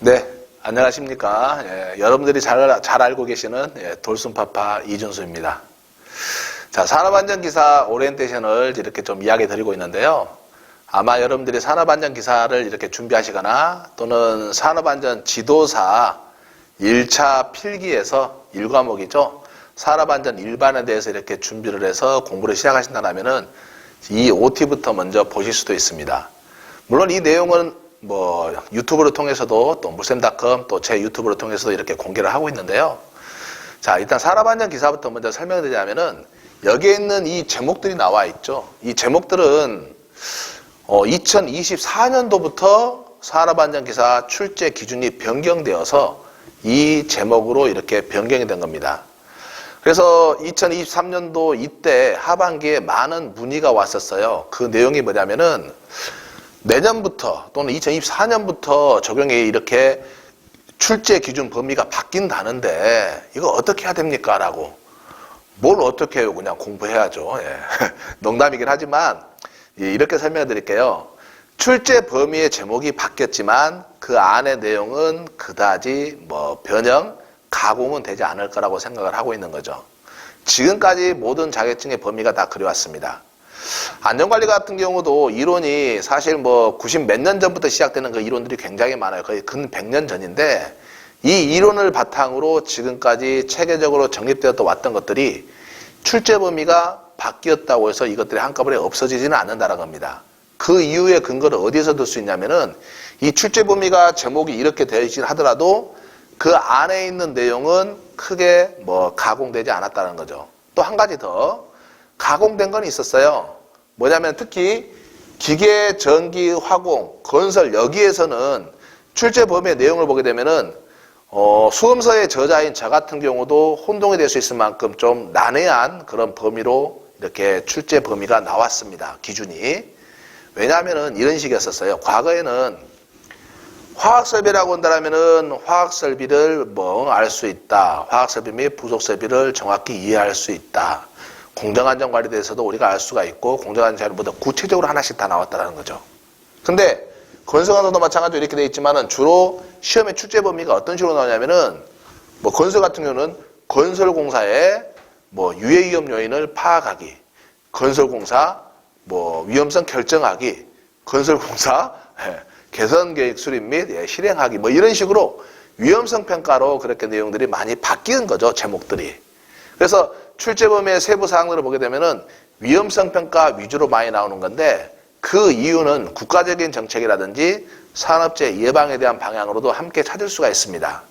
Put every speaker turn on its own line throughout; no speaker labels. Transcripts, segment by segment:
네, 안녕하십니까. 예, 여러분들이 잘, 잘 알고 계시는 예, 돌순파파 이준수입니다. 자, 산업안전기사 오리엔테이션을 이렇게 좀 이야기 드리고 있는데요. 아마 여러분들이 산업안전 기사를 이렇게 준비하시거나 또는 산업안전 지도사 1차 필기에서 1과목이죠. 산업안전 일반에 대해서 이렇게 준비를 해서 공부를 시작하신다면 은 이 OT부터 먼저 보실 수도 있습니다. 물론 이 내용은 뭐 유튜브를 통해서도 또 물샘닷컴 또 제 유튜브를 통해서도 이렇게 공개를 하고 있는데요. 자, 일단 산업안전 기사부터 먼저 설명드리자면은 여기에 있는 이 제목들이 나와 있죠. 이 제목들은 어, 2024년도부터 산업안전기사 출제 기준이 변경되어서 이 제목으로 이렇게 변경이 된 겁니다. 그래서 2023년도 이때 하반기에 많은 문의가 왔었어요. 그 내용이 뭐냐면은 내년부터 또는 2024년부터 적용이 이렇게 출제 기준 범위가 바뀐다는데 이거 어떻게 해야 됩니까? 라고. 뭘 어떻게 해요? 그냥 공부해야죠. 예. 농담이긴 하지만 예, 이렇게 설명해 드릴게요. 출제 범위의 제목이 바뀌었지만 그 안의 내용은 그다지 뭐 변형, 가공은 되지 않을 거라고 생각을 하고 있는 거죠. 지금까지 모든 자격증의 범위가 다 그려왔습니다. 안전관리 같은 경우도 이론이 사실 뭐 90 몇 년 전부터 시작되는 그 이론들이 굉장히 많아요. 거의 근 100년 전인데 이 이론을 바탕으로 지금까지 체계적으로 정립되어 왔던 것들이 출제 범위가 바뀌었다고 해서 이것들이 한꺼번에 없어지지는 않는다는 겁니다. 그 이유의 근거를 어디에서 들 수 있냐면은 이 출제 범위가 제목이 이렇게 되어 있긴 하더라도 그 안에 있는 내용은 크게 뭐 가공되지 않았다는 거죠. 또 한 가지 더 가공된 건 있었어요. 뭐냐면 특히 기계, 전기, 화공, 건설 여기에서는 출제 범위의 내용을 보게 되면은 어, 수험서의 저자인 저 같은 경우도 혼동이 될 수 있을 만큼 좀 난해한 그런 범위로 이렇게 출제 범위가 나왔습니다. 기준이. 왜냐하면은 이런 식이었었어요. 과거에는 화학설비라고 한다면은 화학설비를 뭐 알 수 있다. 화학설비 및 부속설비를 정확히 이해할 수 있다. 공정안전관리에 대해서도 우리가 알 수가 있고 공정안전관리보다 구체적으로 하나씩 다 나왔다는 거죠. 근데 건설관서도 마찬가지로 이렇게 돼 있지만은 주로 시험의 출제 범위가 어떤 식으로 나오냐면은 뭐 건설 같은 경우는 건설공사의 뭐 유해 위험 요인을 파악하기, 건설공사 뭐 위험성 결정하기, 건설공사 예, 개선 계획 수립 및 예, 실행하기 뭐 이런 식으로 위험성 평가로 그렇게 내용들이 많이 바뀌는 거죠 제목들이. 그래서 출제 범위의 세부 사항들을 보게 되면은 위험성 평가 위주로 많이 나오는 건데 그 이유는 국가적인 정책이라든지 산업재해 예방에 대한 방향으로도 함께 찾을 수가 있습니다.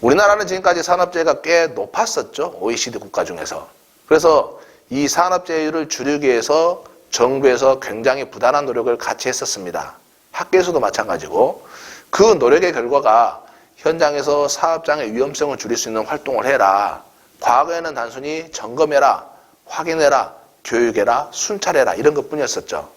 우리나라는 지금까지 산업재해가 꽤 높았었죠. OECD 국가 중에서. 그래서 이 산업재해율을 줄이기 위해서 정부에서 굉장히 부단한 노력을 같이 했었습니다. 학교에서도 마찬가지고 그 노력의 결과가 현장에서 사업장의 위험성을 줄일 수 있는 활동을 해라. 과거에는 단순히 점검해라, 확인해라, 교육해라, 순찰해라 이런 것뿐이었었죠.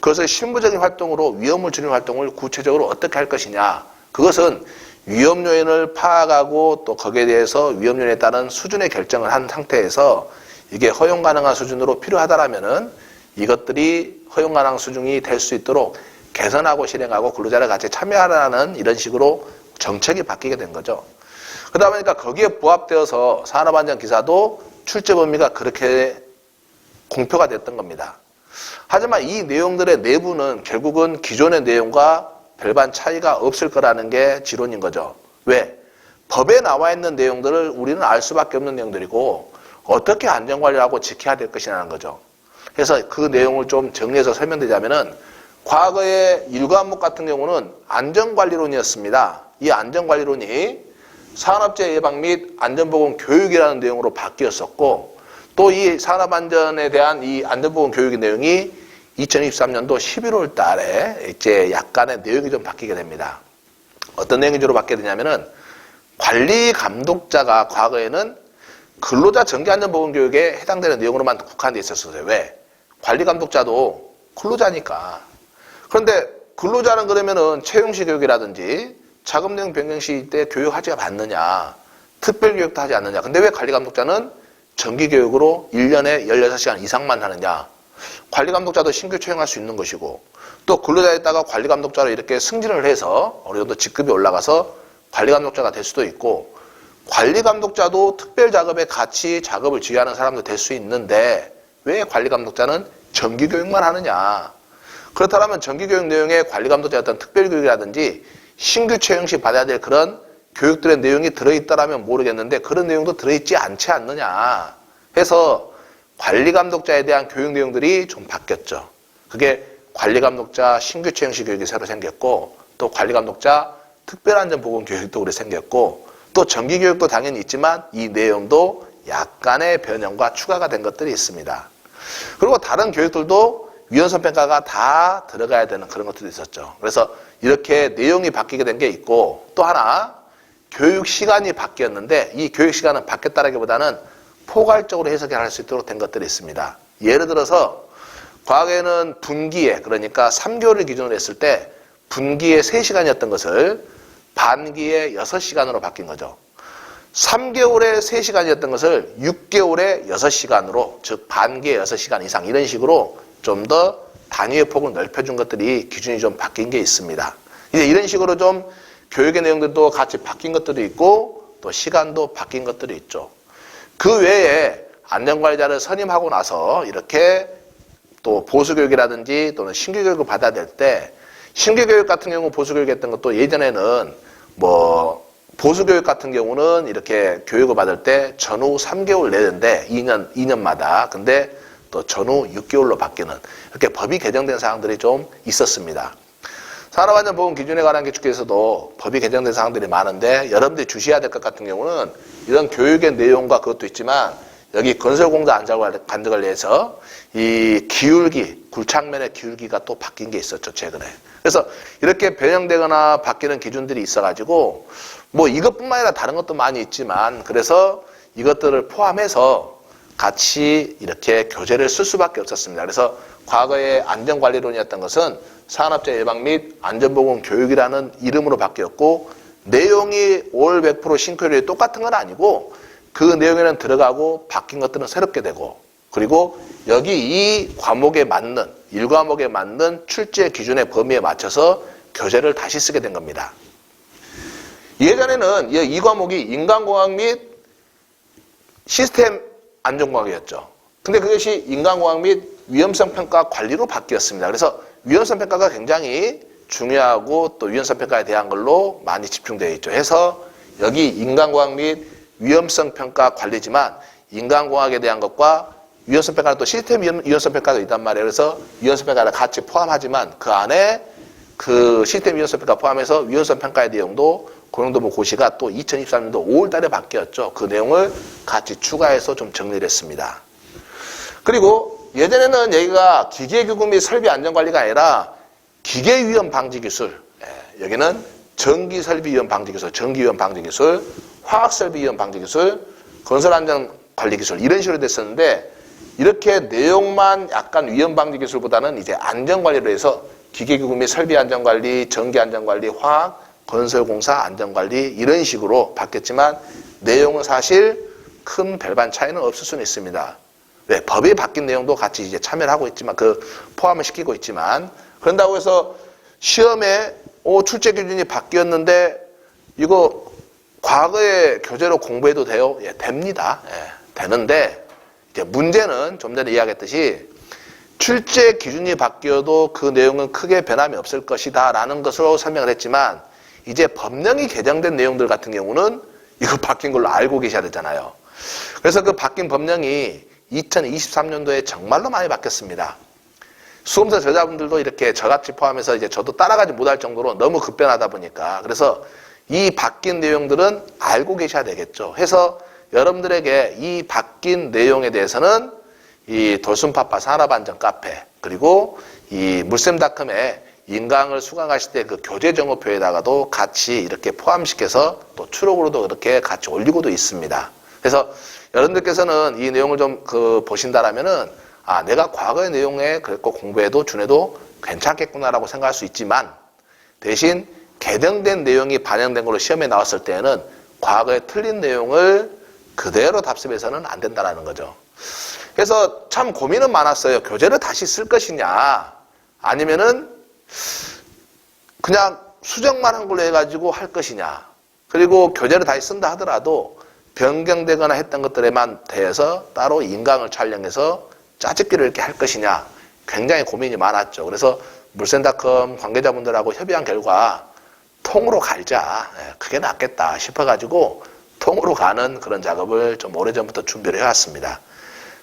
그것을 실무적인 활동으로 위험을 줄이는 활동을 구체적으로 어떻게 할 것이냐. 그것은 위험 요인을 파악하고 또 거기에 대해서 위험 요인에 따른 수준의 결정을 한 상태에서 이게 허용 가능한 수준으로 필요하다라면은 이것들이 허용 가능한 수준이 될 수 있도록 개선하고 실행하고 근로자를 같이 참여하라는 이런 식으로 정책이 바뀌게 된 거죠. 그러다 보니까 거기에 부합되어서 산업안전 기사도 출제 범위가 그렇게 공표가 됐던 겁니다. 하지만 이 내용들의 내부는 결국은 기존의 내용과 별반 차이가 없을 거라는 게 지론인 거죠. 왜? 법에 나와 있는 내용들을 우리는 알 수밖에 없는 내용들이고 어떻게 안전관리하고 지켜야 될 것이라는 거죠. 그래서 그 내용을 좀 정리해서 설명드리자면은 과거의 일과목 같은 경우는 안전관리론이었습니다. 이 안전관리론이 산업재해 예방 및 안전보건 교육이라는 내용으로 바뀌었었고 또 이 산업안전에 대한 이 안전보건 교육의 내용이 2023년도 11월 달에 이제 약간의 내용이 좀 바뀌게 됩니다. 어떤 내용이 주로 바뀌게 되냐면은 관리 감독자가 과거에는 근로자 정기안전보건 교육에 해당되는 내용으로만 국한되어 있었어요. 왜? 관리 감독자도 근로자니까. 그런데 근로자는 그러면은 채용시 교육이라든지 자금 내용 변경 시일 때 교육하지 않느냐. 특별 교육도 하지 않느냐. 근데 왜 관리 감독자는 정기 교육으로 1년에 16시간 이상만 하느냐. 관리 감독자도 신규 채용할 수 있는 것이고 또 근로자에다가 관리 감독자로 이렇게 승진을 해서 어느 정도 직급이 올라가서 관리 감독자가 될 수도 있고 관리 감독자도 특별 작업에 같이 작업을 지휘하는 사람도 될 수 있는데 왜 관리 감독자는 정기 교육만 하느냐? 그렇다면 정기 교육 내용에 관리 감독자 어떤 특별 교육이라든지 신규 채용 시 받아야 될 그런 교육들의 내용이 들어있다라면 모르겠는데 그런 내용도 들어있지 않지 않느냐 해서 관리 감독자에 대한 교육 내용들이 좀 바뀌었죠. 그게 관리 감독자 신규 채용 시 교육이 새로 생겼고 또 관리 감독자 특별안전보건 교육도 우리 생겼고 또 정기 교육도 당연히 있지만 이 내용도 약간의 변형과 추가가 된 것들이 있습니다. 그리고 다른 교육들도 위헌선 평가가 다 들어가야 되는 그런 것들이 있었죠. 그래서 이렇게 내용이 바뀌게 된 게 있고 또 하나 교육 시간이 바뀌었는데 이 교육 시간은 바뀌었다라기보다는 포괄적으로 해석을 할수 있도록 된 것들이 있습니다. 예를 들어서 과거에는 분기에 그러니까 3개월을 기준으로 했을 때 분기에 3시간이었던 것을 반기에 6시간으로 바뀐 거죠. 3개월에 3시간이었던 것을 6개월에 6시간으로 즉 반기에 6시간 이상 이런 식으로 좀 더 단위의 폭을 넓혀준 것들이 기준이 좀 바뀐 게 있습니다. 이제 이런 식으로 좀 교육의 내용들도 같이 바뀐 것들이 있고 또 시간도 바뀐 것들이 있죠. 그 외에 안전관리자를 선임하고 나서 이렇게 또 보수교육이라든지 또는 신규교육을 받아야 될 때 신규교육 같은 경우 보수교육 했던 것도 예전에는 뭐 보수교육 같은 경우는 이렇게 교육을 받을 때 전후 3개월 내는데 2년, 2년마다 근데 또 전후 6개월로 바뀌는 이렇게 법이 개정된 사항들이 좀 있었습니다. 산업안전보건 기준에 관한 기축에서도 법이 개정된 사항들이 많은데 여러분들이 주시해야 될 것 같은 경우는 이런 교육의 내용과 그것도 있지만 여기 건설공사 안전관리에서 이 기울기, 굴착면의 기울기가 또 바뀐 게 있었죠, 최근에. 그래서 이렇게 변형되거나 바뀌는 기준들이 있어가지고 뭐 이것뿐만 아니라 다른 것도 많이 있지만 그래서 이것들을 포함해서 같이 이렇게 교재를 쓸 수밖에 없었습니다. 그래서 과거의 안전관리론이었던 것은 산업재 예방 및 안전보건 교육이라는 이름으로 바뀌었고 내용이 올 100% 싱크율이 똑같은 건 아니고 그 내용에는 들어가고 바뀐 것들은 새롭게 되고 그리고 여기 이 과목에 맞는 일 과목에 맞는 출제 기준의 범위에 맞춰서 교재를 다시 쓰게 된 겁니다. 예전에는 이 과목이 인간공학 및 시스템 안전공학이었죠. 근데 그것이 인간공학 및 위험성 평가 관리로 바뀌었습니다. 그래서 위험성 평가가 굉장히 중요하고 또 위험성 평가에 대한 걸로 많이 집중되어 있죠. 해서 여기 인간공학 및 위험성 평가 관리지만 인간공학에 대한 것과 위험성 평가는 또 시스템 위험성 평가도 있단 말이에요. 그래서 위험성 평가를 같이 포함하지만 그 안에 그 시스템 위험성 평가 포함해서 위험성 평가의 내용도 고용도부 고시가 또 2023년도 5월 달에 바뀌었죠. 그 내용을 같이 추가해서 좀 정리를 했습니다. 그리고 예전에는 여기가 기계교구 및 설비 안전관리가 아니라 기계위험 방지기술, 예, 여기는 전기설비위험 방지기술, 전기위험 방지기술, 화학설비위험 방지기술, 건설안전관리기술 이런 식으로 됐었는데 이렇게 내용만 약간 위험 방지 기술보다는 이제 안전 관리로 해서 기계교구 및 설비 안전 관리, 전기 안전 관리, 화학, 건설공사 안전관리 이런 식으로 바뀌었지만 내용은 사실 큰 별반 차이는 없을 수는 있습니다. 왜? 법이 바뀐 내용도 같이 이제 참여를 하고 있지만 그 포함을 시키고 있지만 그런다고 해서 시험에 오 출제 기준이 바뀌었는데 이거 과거의 교재로 공부해도 돼요? 예, 됩니다. 예, 되는데 이제 문제는 좀 전에 이야기했듯이 출제 기준이 바뀌어도 그 내용은 크게 변함이 없을 것이다 라는 것으로 설명을 했지만 이제 법령이 개정된 내용들 같은 경우는 이거 바뀐 걸로 알고 계셔야 되잖아요. 그래서 그 바뀐 법령이 2023년도에 정말로 많이 바뀌었습니다. 수험생 저자분들도 이렇게 저같이 포함해서 이제 저도 따라가지 못할 정도로 너무 급변하다 보니까 그래서 이 바뀐 내용들은 알고 계셔야 되겠죠. 해서 여러분들에게 이 바뀐 내용에 대해서는 이 돌순파파 산업안전 카페 그리고 이 물샘닷컴에 인강을 수강하실 때 그 교재 정보표에다가도 같이 이렇게 포함시켜서 또 추록으로도 그렇게 같이 올리고도 있습니다. 그래서 여러분들께서는 이 내용을 좀 그 보신다라면은 아 내가 과거의 내용에 그랬고 공부해도 준해도 괜찮겠구나라고 생각할 수 있지만 대신 개정된 내용이 반영된 걸로 시험에 나왔을 때에는 과거에 틀린 내용을 그대로 답습해서는 안 된다라는 거죠. 그래서 참 고민은 많았어요. 교재를 다시 쓸 것이냐, 아니면은 그냥 수정만 한 걸로 해가지고 할 것이냐. 그리고 교재를 다시 쓴다 하더라도 변경되거나 했던 것들에만 대해서 따로 인강을 촬영해서 짜집기를 이렇게 할 것이냐. 굉장히 고민이 많았죠. 그래서 물센닷컴 관계자분들하고 협의한 결과 통으로 갈자. 예, 그게 낫겠다 싶어가지고 통으로 가는 그런 작업을 좀 오래전부터 준비를 해왔습니다.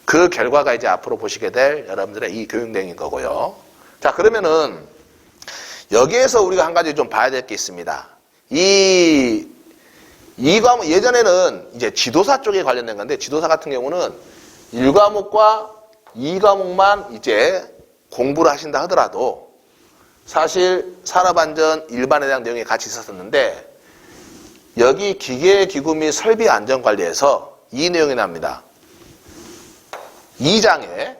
그 결과가 이제 앞으로 보시게 될 여러분들의 이 교육 내용인 거고요. 자, 그러면은 여기에서 우리가 한 가지 좀 봐야 될 게 있습니다. 이, 이 과목, 예전에는 이제 지도사 쪽에 관련된 건데, 지도사 같은 경우는 1과목과 2과목만 이제 공부를 하신다 하더라도, 사실 산업안전 일반에 대한 내용이 같이 있었었는데, 여기 기계 기구 및 설비 안전 관리에서 이 내용이 납니다. 2장에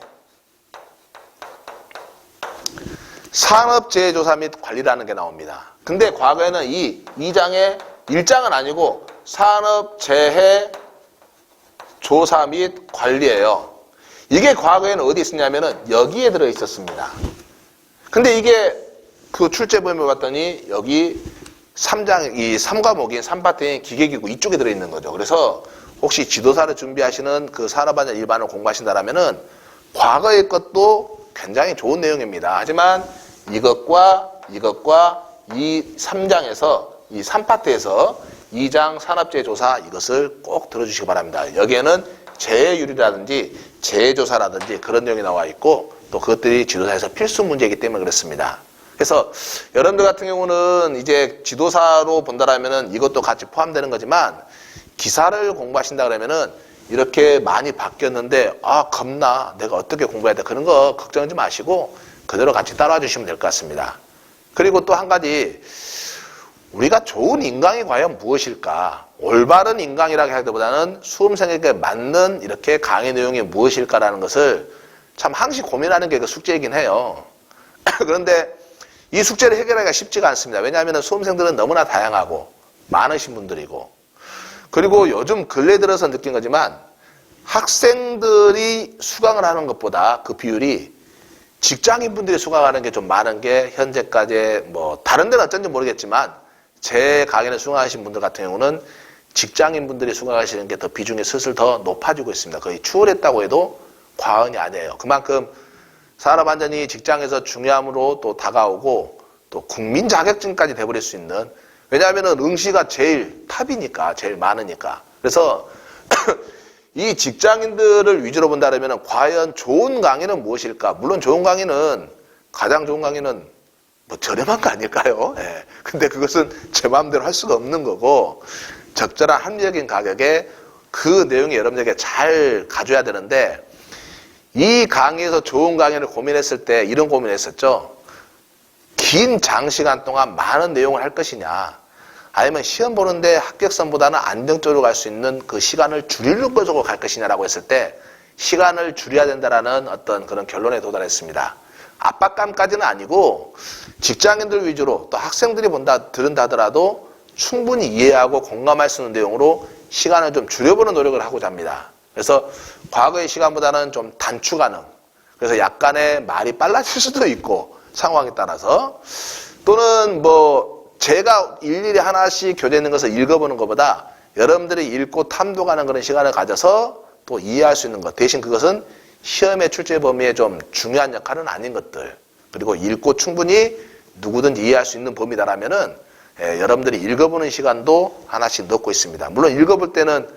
산업재해조사 및 관리라는 게 나옵니다. 근데 과거에는 이 2장에 1장은 아니고 산업재해 조사 및 관리예요. 이게 과거에는 어디 있었냐면은 여기에 들어 있었습니다. 근데 이게 그 출제범위 봤더니 여기 3장, 이 3과목인 3파트인 기계기구 이쪽에 들어 있는 거죠. 그래서 혹시 지도사를 준비하시는 그 산업안전 일반을 공부하신다라면은 과거의 것도 굉장히 좋은 내용입니다. 하지만 이것과 이것과 이 3장에서 이 3파트에서 2장 산업재해 조사 이것을 꼭 들어주시기 바랍니다. 여기에는 재해율이라든지 재해조사라든지 그런 내용이 나와 있고 또 그것들이 지도사에서 필수 문제이기 때문에 그렇습니다. 그래서 여러분들 같은 경우는 이제 지도사로 본다라면은 이것도 같이 포함되는 거지만 기사를 공부하신다 그러면은 이렇게 많이 바뀌었는데 아 겁나 내가 어떻게 공부해야 돼 그런 거 걱정하지 마시고 그대로 같이 따라와 주시면 될 것 같습니다. 그리고 또 한 가지 우리가 좋은 인강이 과연 무엇일까? 올바른 인강이라고 하기보다는 수험생에게 맞는 이렇게 강의 내용이 무엇일까라는 것을 참 항시 고민하는 게 그 숙제이긴 해요. 그런데 이 숙제를 해결하기가 쉽지가 않습니다. 왜냐하면 수험생들은 너무나 다양하고 많으신 분들이고 그리고 요즘 근래 들어서 느낀 거지만 학생들이 수강을 하는 것보다 그 비율이 직장인 분들이 수강하는 게 좀 많은 게 현재까지 뭐 다른 데는 어쩐지 모르겠지만 제 강의를 수강하신 분들 같은 경우는 직장인 분들이 수강하시는 게 더 비중이 슬슬 더 높아지고 있습니다. 거의 추월했다고 해도 과언이 아니에요. 그만큼 산업 안전이 직장에서 중요함으로 또 다가오고 또 국민 자격증까지 돼버릴 수 있는 왜냐하면 응시가 제일 탑이니까 제일 많으니까 그래서 이 직장인들을 위주로 본다면 과연 좋은 강의는 무엇일까? 물론 좋은 강의는 가장 좋은 강의는 뭐 저렴한 거 아닐까요? 예. 근데 그것은 제 마음대로 할 수가 없는 거고 적절한 합리적인 가격에 그 내용이 여러분들에게 잘 가져야 되는데 이 강의에서 좋은 강의를 고민했을 때 이런 고민했었죠. 긴 장시간 동안 많은 내용을 할 것이냐 아니면 시험 보는데 합격선보다는 안정적으로 갈 수 있는 그 시간을 줄이는 것으로 갈 것이냐라고 했을 때 시간을 줄여야 된다라는 어떤 그런 결론에 도달했습니다. 압박감까지는 아니고 직장인들 위주로 또 학생들이 본다 들은다 하더라도 충분히 이해하고 공감할 수 있는 내용으로 시간을 좀 줄여보는 노력을 하고자 합니다. 그래서 과거의 시간보다는 좀 단축 가능. 그래서 약간의 말이 빨라질 수도 있고 상황에 따라서 또는 뭐 제가 일일이 하나씩 교재있는 것을 읽어보는 것보다 여러분들이 읽고 탐독하는 그런 시간을 가져서 또 이해할 수 있는 것. 대신 그것은 시험의 출제 범위에 좀 중요한 역할은 아닌 것들. 그리고 읽고 충분히 누구든지 이해할 수 있는 범위다라면은 예, 여러분들이 읽어보는 시간도 하나씩 넣고 있습니다. 물론 읽어볼 때는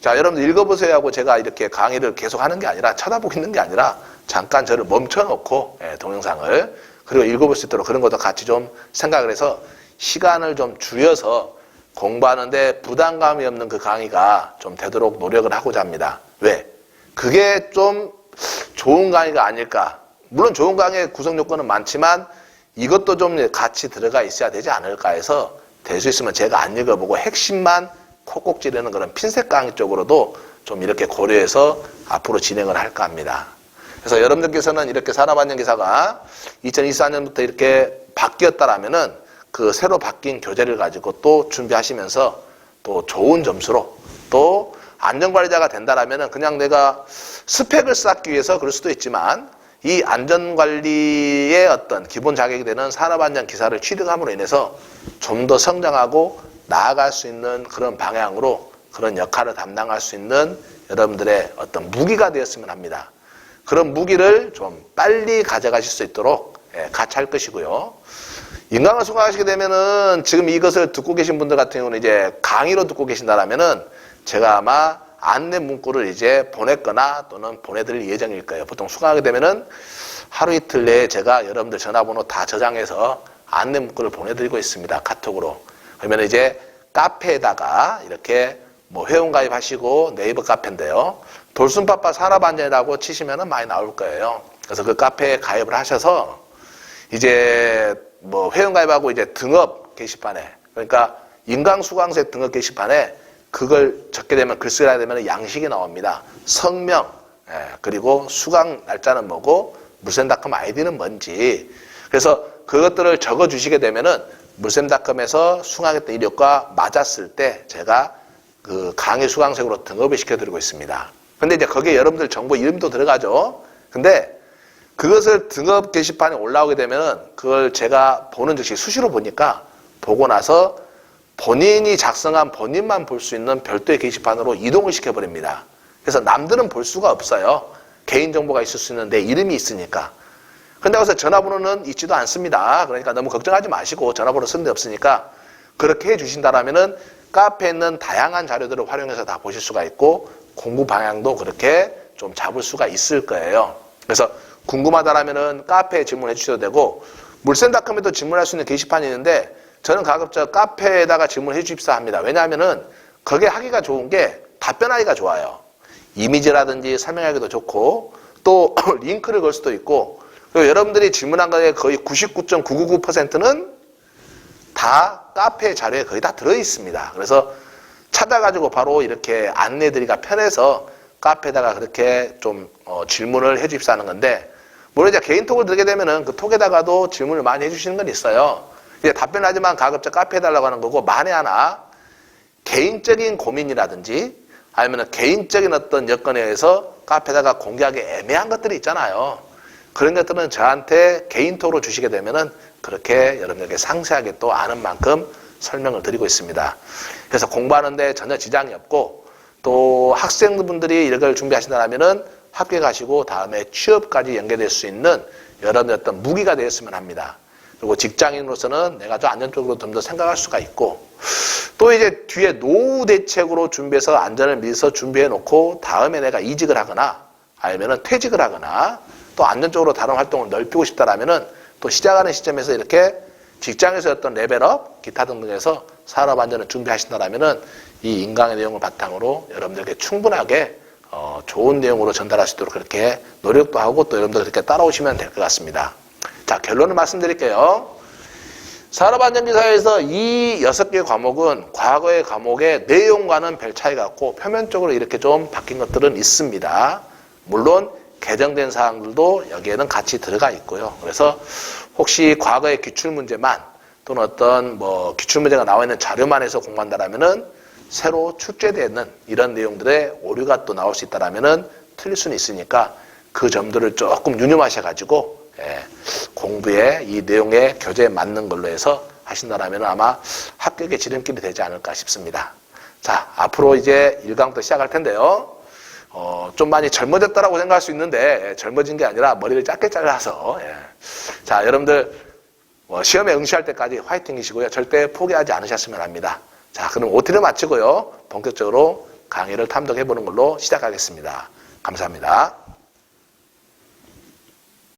자 여러분들 읽어보세요 하고 제가 이렇게 강의를 계속 하는 게 아니라 쳐다보고 있는 게 아니라 잠깐 저를 멈춰놓고 예, 동영상을 그리고 읽어볼 수 있도록 그런 것도 같이 좀 생각을 해서 시간을 좀 줄여서 공부하는데 부담감이 없는 그 강의가 좀 되도록 노력을 하고자 합니다. 왜? 그게 좀 좋은 강의가 아닐까. 물론 좋은 강의의 구성 요건은 많지만 이것도 좀 같이 들어가 있어야 되지 않을까 해서 될 수 있으면 제가 안 읽어보고 핵심만 찌르는 그런 핀셋 강의 쪽으로도 좀 이렇게 고려해서 앞으로 진행을 할까 합니다. 그래서 여러분들께서는 이렇게 산업안전기사가 2024년부터 이렇게 바뀌었다라면은 그 새로 바뀐 교재를 가지고 또 준비하시면서 또 좋은 점수로 또 안전관리자가 된다라면은 그냥 내가 스펙을 쌓기 위해서 그럴 수도 있지만 이 안전관리의 어떤 기본 자격이 되는 산업안전 기사를 취득함으로 인해서 좀 더 성장하고 나아갈 수 있는 그런 방향으로 그런 역할을 담당할 수 있는 여러분들의 어떤 무기가 되었으면 합니다. 그런 무기를 좀 빨리 가져가실 수 있도록 예, 같이 할 것이고요. 인강을 수강하시게 되면은 지금 이것을 듣고 계신 분들 같은 경우는 이제 강의로 듣고 계신다라면은 제가 아마 안내 문구를 이제 보냈거나 또는 보내드릴 예정일 거예요. 보통 수강하게 되면은 하루 이틀 내에 제가 여러분들 전화번호 다 저장해서 안내 문구를 보내드리고 있습니다. 카톡으로. 그러면 이제 카페에다가 이렇게 뭐 회원 가입하시고 네이버 카페인데요. 돌순파파 산업안전이라고 치시면은 많이 나올 거예요. 그래서 그 카페에 가입을 하셔서 이제 뭐 회원 가입하고 이제 등업 게시판에 그러니까 인강수강생 등업 게시판에 그걸 적게 되면 글쓰게 되면 양식이 나옵니다. 성명 예, 그리고 수강 날짜는 뭐고 물센닷컴 아이디는 뭔지 그래서 그것들을 적어 주시게 되면은 물센닷컴에서 수강했던 이력과 맞았을 때 제가 그 강의 수강생으로 등업을 시켜드리고 있습니다. 근데 이제 거기에 여러분들 정보 이름도 들어가죠. 근데 그것을 등업 게시판에 올라오게 되면은 그걸 제가 보는 즉시 수시로 보니까 보고 나서 본인이 작성한 본인만 볼 수 있는 별도의 게시판으로 이동을 시켜버립니다. 그래서 남들은 볼 수가 없어요. 개인정보가 있을 수 있는 내 이름이 있으니까. 근데 거기서 전화번호는 있지도 않습니다. 그러니까 너무 걱정하지 마시고 전화번호 쓴데 없으니까 그렇게 해 주신다라면은 카페에 있는 다양한 자료들을 활용해서 다 보실 수가 있고 공부 방향도 그렇게 좀 잡을 수가 있을 거예요. 그래서 궁금하다라면은 카페에 질문해 주셔도 되고 물센닷컴에도 질문할 수 있는 게시판이 있는데 저는 가급적 카페에다가 질문해 주십사 합니다. 왜냐하면은 거기에 하기가 좋은 게 답변하기가 좋아요. 이미지라든지 설명하기도 좋고 또 링크를 걸 수도 있고 그리고 여러분들이 질문한 거에 거의 99.999%는 다 카페 자료에 거의 다 들어 있습니다. 그래서 찾아가지고 바로 이렇게 안내드리기가 편해서 카페에다가 그렇게 좀 어, 질문을 해 주십사 하는 건데 물론 이제 개인톡을 들게 되면은 그 톡에다가도 질문을 많이 해주시는 건 있어요. 이제 답변하지만 가급적 카페 해달라고 하는 거고 만에 하나 개인적인 고민이라든지 아니면 개인적인 어떤 여건에 의해서 카페에다가 공개하기 애매한 것들이 있잖아요. 그런 것들은 저한테 개인톡으로 주시게 되면은 그렇게 여러분들에게 상세하게 또 아는 만큼 설명을 드리고 있습니다. 그래서 공부하는데 전혀 지장이 없고 또 학생분들이 이걸 준비하신다면은 학교에 가시고 다음에 취업까지 연계될 수 있는 여러분의 어떤 무기가 되었으면 합니다. 그리고 직장인으로서는 내가 좀 안전적으로 좀 더 생각할 수가 있고 또 이제 뒤에 노후 대책으로 준비해서 안전을 미리서 준비해 놓고 다음에 내가 이직을 하거나 아니면은 퇴직을 하거나 또 안전적으로 다른 활동을 넓히고 싶다라면은 또 시작하는 시점에서 이렇게 직장에서 어떤 레벨업 기타 등등에서 산업 안전을 준비하신다라면은 이 인강의 내용을 바탕으로 여러분들에게 충분하게 어, 좋은 내용으로 전달할 수 있도록 그렇게 노력도 하고 또 여러분들 그렇게 따라오시면 될 것 같습니다. 자, 결론을 말씀드릴게요. 산업안전기사에서 이 여섯 개 과목은 과거의 과목의 내용과는 별 차이가 없고 표면적으로 이렇게 좀 바뀐 것들은 있습니다. 물론 개정된 사항들도 여기에는 같이 들어가 있고요. 그래서 혹시 과거의 기출문제만 또는 어떤 뭐 기출문제가 나와 있는 자료만 해서 공부한다라면은 새로 출제되는 이런 내용들의 오류가 또 나올 수 있다라면은 틀릴 수는 있으니까 그 점들을 조금 유념하셔가지고 예, 공부에 이 내용의 교재에 맞는 걸로 해서 하신다라면 아마 합격의 지름길이 되지 않을까 싶습니다. 자, 앞으로 이제 1강부터 시작할 텐데요. 어, 좀 많이 젊어졌다라고 생각할 수 있는데 예, 젊어진 게 아니라 머리를 짧게 잘라서 예. 자, 여러분들 뭐 시험에 응시할 때까지 화이팅이시고요. 절대 포기하지 않으셨으면 합니다. 자, 그럼 OT를 마치고요. 본격적으로 강의를 탐독해 보는 걸로 시작하겠습니다. 감사합니다.